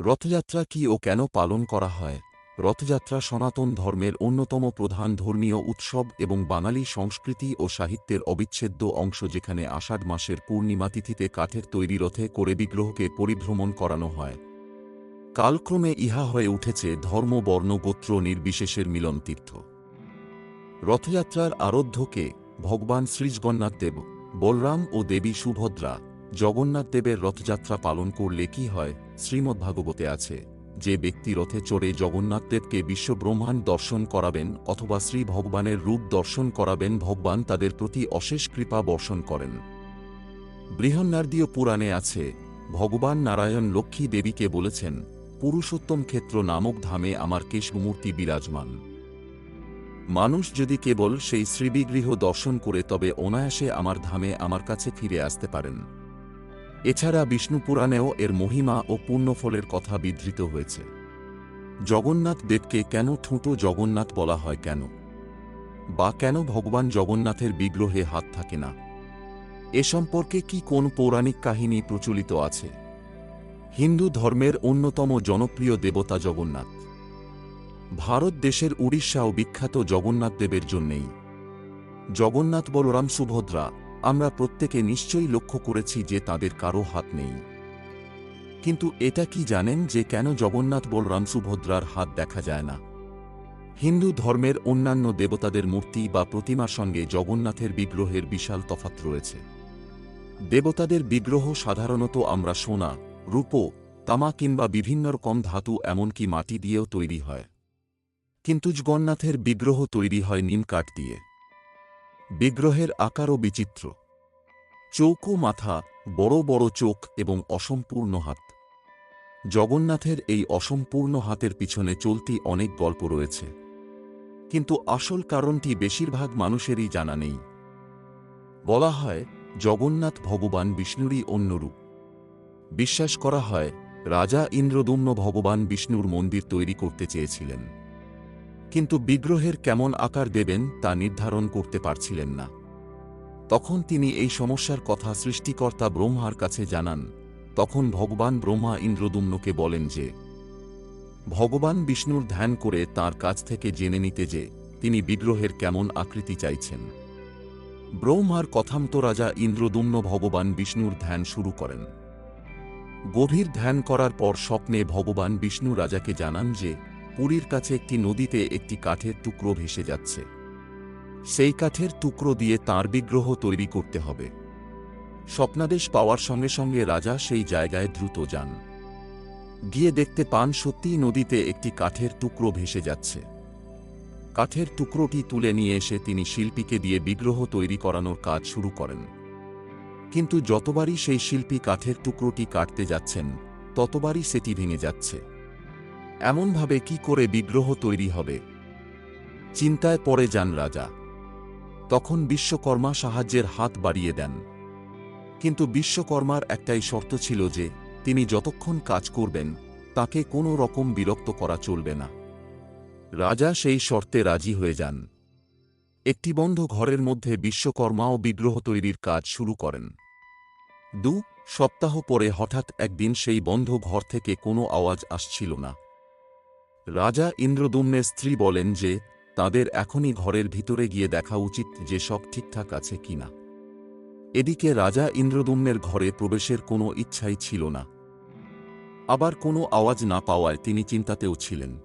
রথযাত্রা কি ও কেন পালন করা হয়? রথযাত্রা সনাতন ধর্মের অন্যতম প্রধান ধর্মীয় উৎসব এবং বাঙালি সংস্কৃতি ও সাহিত্যের অবিচ্ছেদ্য অংশ যেখানে আষাঢ় মাসের পূর্ণিমা তিথিতে কাঠের তৈরি রথে করে বিগ্রহকে পরিভ্রমণ করানো হয়। কালক্রমে ইহা হয়ে উঠেছে ধর্ম, বর্ণ, গোত্র নির্বিশেষের মিলন তীর্থ রথযাত্রার আরাধ্যকে ভগবান শ্রীজগন্নাথ দেব বলরাম ও দেবী সুভদ্রা জগন্নাথ দেবের রথযাত্রা পালন করলে কি হয়? শ্রীমদ্ভাগবতে আছে, যে ব্যক্তি রথে চড়ে জগন্নাথ দেবকে বিশ্বব্রহ্মাণ্ড দর্শন করাবেন অথবা শ্রী ভগবানের রূপ দর্শন করাবেন, ভগবান তাদের প্রতি অশেষ কৃপা বর্ষণ করেন। বৃহন্নার্দীয় পুরাণে আছে, ভগবান নারায়ণ লক্ষ্মী দেবীকে বলেছেন, পুরুষোত্তম ক্ষেত্র নামক ধামে আমার কেশমূর্তি বিরাজমান। মানুষ যদি কেবল সেই শ্রীবিগৃহ দর্শন করে তবে অনায়াসে আমার ধামে আমার কাছে ফিরে আসতে পারেন। এছাড়া বিষ্ণু পুরাণেও এর মহিমা ও পুণ্যফলের কথা বিধৃত হয়েছে। জগন্নাথ দেবকে কেন ঠুঁটো জগন্নাথ বলা হয় কেন? বা কেন ভগবান জগন্নাথের বিগ্রহে হাত থাকে না? এ সম্পর্কে কি কোন পৌরাণিক কাহিনী প্রচলিত আছে? হিন্দু ধর্মের অন্যতম জনপ্রিয় দেবতা জগন্নাথ। ভারত দেশের উড়িষ্যাও বিখ্যাত জগন্নাথ দেবের জন্যেই। জগন্নাথ বলরাম সুভদ্রা আমরা প্রত্যেকে নিশ্চয়ই লক্ষ্য করেছি যে তাদের কারও হাত নেই। কিন্তু এটা কি জানেন যে কেন জগন্নাথ বলরাম সুভদ্রার হাত দেখা যায় না? হিন্দু ধর্মের অন্যান্য দেবতাদের মূর্তি বা প্রতিমার সঙ্গে জগন্নাথের বিগ্রহের বিশাল তফাত রয়েছে। দেবতাদের বিগ্রহ সাধারণত আমরা সোনা, রূপ, তামা কিংবা বিভিন্ন রকম ধাতু এমনকি মাটি দিয়েও তৈরি হয়। কিন্তু জগন্নাথের বিগ্রহ তৈরি হয় নিমকাঠ দিয়ে। বিগ্রহের আকারও বিচিত্র। চৌকো মাথা বড় বড় চোখ এবং অসম্পূর্ণ হাত। জগন্নাথের এই অসম্পূর্ণ হাতের পিছনে চলতি অনেক গল্প রয়েছে। কিন্তু আসল কারণটি বেশিরভাগ মানুষেরই জানা নেই। বলা হয়, জগন্নাথ ভগবান বিষ্ণুরই অন্যরূপ। বিশ্বাস করা হয়, রাজা ইন্দ্রদুম্ন ভগবান বিষ্ণুর মন্দির তৈরি করতে চেয়েছিলেন। কিন্তু বিগ্রহের কেমন আকার দেবেন তা নির্ধারণ করতে পারছিলেন না। তখন তিনি এই সমস্যার কথা সৃষ্টিকর্তা ব্রহ্মার কাছে জানান, তখন ভগবান ব্রহ্মা ইন্দ্রদুম্নকে বলেন যে, ভগবান বিষ্ণুর ধ্যান করে তার কাছ থেকে জেনে নিতে যে, তিনি বিগ্রহের কেমন আকৃতি চাইছেন। ব্রহ্মার কথামতো রাজা ইন্দ্রদুম্ন ভগবান বিষ্ণুর ধ্যান শুরু করেন। গভীর ধ্যান করার পর স্বপ্নে ভগবান বিষ্ণু রাজাকে জানান যে পুরীর কাছে একটি নদীতে একটি কাঠের টুকরো ভেসে যাচ্ছে। সেই কাঠের টুকরো দিয়ে তার বিগ্রহ তৈরি করতে হবে। স্বপ্নাদেশ পাওয়ার সঙ্গে সঙ্গে রাজা সেই জায়গায় দ্রুত যান। গিয়ে দেখতে পান সত্যিই নদীতে একটি কাঠের টুকরো ভেসে যাচ্ছে। কাঠের টুকরোটি তুলে নিয়ে এসে তিনি শিল্পীকে দিয়ে বিগ্রহ তৈরি করানোর কাজ শুরু করেন। কিন্তু যতবারই সেই শিল্পী কাঠের টুকরোটি কাটতে যাচ্ছেন, ততবারই সেটি ভেঙে যাচ্ছে। এমনভাবে কি করে বিগ্রহ তৈরি হবে? চিন্তায় পড়ে যান রাজা। তখন বিশ্বকর্মা সাহায্যের হাত বাড়িয়ে দেন। কিন্তু বিশ্বকর্মার একটাই শর্ত ছিল যে, তিনি যতক্ষণ কাজ করবেন, তাকে কোনো রকম বিরক্ত করা চলবে না। রাজা সেই শর্তে রাজি হয়ে যান। একটি বন্ধ ঘরের মধ্যে বিশ্বকর্মাও বিগ্রহ তৈরির কাজ শুরু করেন। দু সপ্তাহ পরে হঠাৎ একদিন সেই বন্ধ ঘর থেকে কোনো আওয়াজ আসছিল না। রাজা ইন্দ্রদুম্নের স্ত্রী বলেন যে, তাদের এখনই ঘরের ভিতরে গিয়ে দেখা উচিত যে সব ঠিকঠাক আছে কিনা এদিকে রাজা ইন্দ্রদুম্নের ঘরে প্রবেশের কোনো ইচ্ছাই ছিল না। আবার কোনো আওয়াজ না পাওয়ায় তিনি চিন্তাতেও ছিলেন।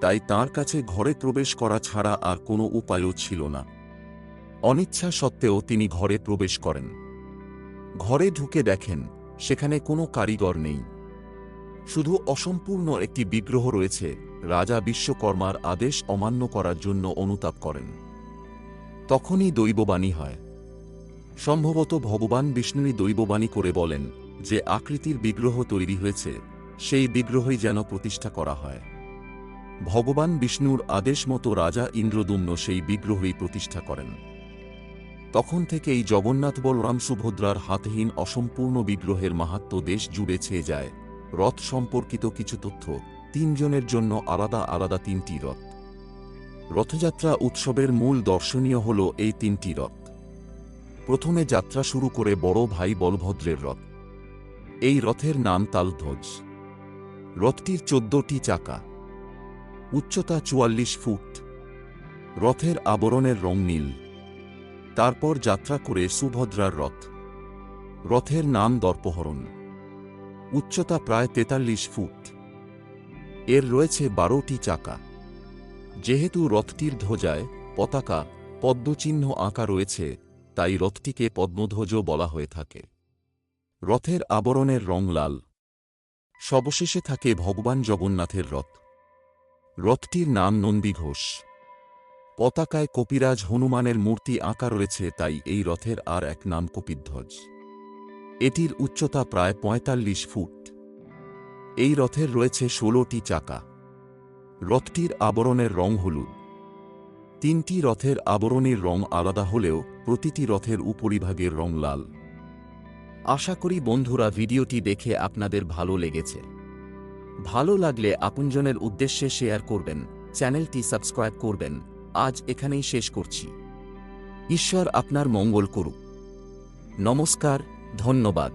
তাই তার কাছে ঘরে প্রবেশ করা ছাড়া আর কোনো উপায়ও ছিল না। অনিচ্ছা সত্ত্বেও তিনি ঘরে প্রবেশ করেন। ঘরে ঢুকে দেখেন, সেখানে কোনো কারিগর নেই। শুধু অসম্পূর্ণ একটি বিগ্রহ রয়েছে, রাজা বিশ্বকর্মার আদেশ অমান্য করার জন্য অনুতাপ করেন। তখনই দৈববাণী হয়। সম্ভবত ভগবান বিষ্ণুই দৈববাণী করে বলেন যে আকৃতির বিগ্রহ তৈরি হয়েছে, সেই বিগ্রহই যেন প্রতিষ্ঠা করা হয়। ভগবান বিষ্ণুর আদেশ মতো রাজা ইন্দ্রদুম্ন সেই বিগ্রহই প্রতিষ্ঠা করেন। তখন থেকেই জগন্নাথ বলরাম সুভদ্রার হাতহীন অসম্পূর্ণ বিগ্রহের মাহাত্ম দেশ জুড়ে ছেয়ে যায়। রথ সম্পর্কিত কিছু তথ্য তিনজনের জন্য আলাদা আলাদা তিনটি রথ। রথযাত্রা উৎসবের মূল দর্শনীয় হল এই তিনটি রথ। প্রথমে যাত্রা শুরু করে বড় ভাই বলভদ্রের রথ। এই রথের নাম তালধ্বজ। রথটির চোদ্দটি চাকা। উচ্চতা চুয়াল্লিশ ফুট। রথের আবরণের রং নীল। তারপর যাত্রা করে সুভদ্রার রথ। রথের নাম দর্পহরণ। উচ্চতা প্রায় তেতাল্লিশ ফুট। এর রয়েছে বারোটি চাকা। যেহেতু রথটির ধ্বজায় পতাকা, পদ্মচিহ্ন আঁকা রয়েছে, তাই রথটিকে পদ্মধ্বজ বলা হয়ে থাকে। রথের আবরণের রং লাল। সবশেষে থাকে ভগবান জগন্নাথের রথ। রথটির নাম নন্দী ঘোষ। পতাকায় কপিরাজ হনুমানের মূর্তি আঁকা রয়েছে, তাই এই রথের আর এক নাম কপিধ্বজ। এটির উচ্চতা প্রায় পঁয়তাল্লিশ ফুট। এই রথের রয়েছে ষোলোটি চাকা। রথটির আবরণের রং হলুদ। তিনটি রথের আবরণের রং আলাদা হলেও প্রতিটি রথের উপরিভাগের রং লাল। আশা করি বন্ধুরা ভিডিওটি দেখে আপনাদের ভালো লেগেছে। ভালো লাগলে আপনজনের উদ্দেশ্যে শেয়ার করবেন, চ্যানেলটি সাবস্ক্রাইব করবেন। আজ এখানেই শেষ করছি। ঈশ্বর আপনার মঙ্গল করুক। নমস্কার। ধন্যবাদ।